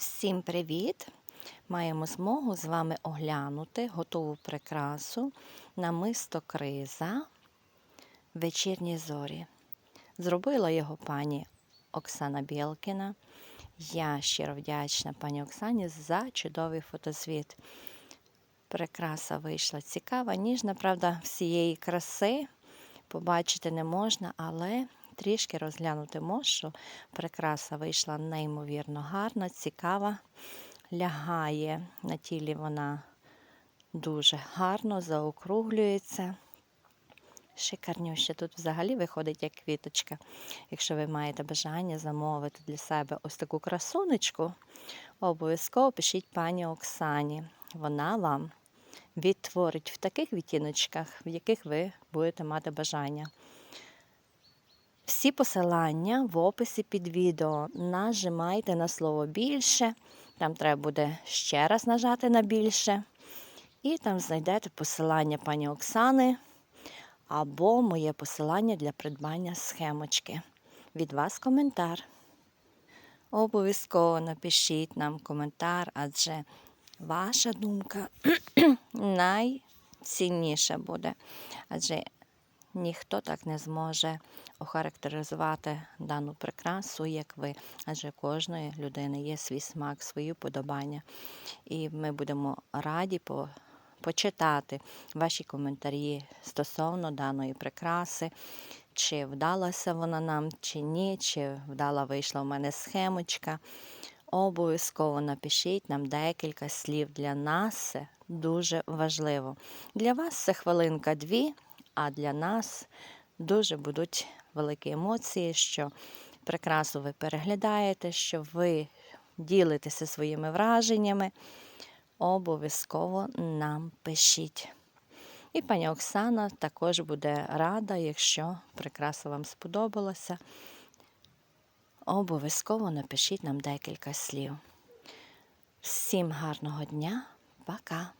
Всім привіт! Маємо змогу з вами оглянути готову прикрасу намисто криза вечірні зорі. Зробила його пані Оксана Білкіна. Я щиро вдячна пані Оксані за чудовий фотозвіт. Прикраса вийшла цікава, ніжна, правда, всієї краси побачити не можна, але трішки розглянути можу. Прикраса вийшла неймовірно гарна, цікава. Лягає на тілі вона дуже гарно, заокруглюється. Шикарнюще. Тут взагалі виходить як квіточка. Якщо ви маєте бажання замовити для себе ось таку красунечку, обов'язково пишіть пані Оксані. Вона вам відтворить в таких відтіночках, в яких ви будете мати бажання. Всі посилання в описі під відео. Нажимайте на слово більше. Там треба буде ще раз нажати на більше. І там знайдете посилання пані Оксани або моє посилання для придбання схемочки. Від вас коментар. Обов'язково напишіть нам коментар, адже ваша думка найцінніша буде. Адже ніхто так не зможе охарактеризувати дану прикрасу, як ви. Адже кожної людини є свій смак, свої подобання. І ми будемо раді по, почитати ваші коментарі стосовно даної прикраси. Чи вдалася вона нам, чи ні, чи вдала вийшла в мене схемочка. Обов'язково напишіть нам декілька слів. Для нас це дуже важливо. Для вас це хвилинка-дві, а для нас дуже будуть великі емоції, що прекрасно ви переглядаєте, що ви ділитеся своїми враженнями. Обов'язково нам пишіть. І пані Оксана також буде рада, якщо прикраса вам сподобалася. Обов'язково напишіть нам декілька слів. Всім гарного дня, пока!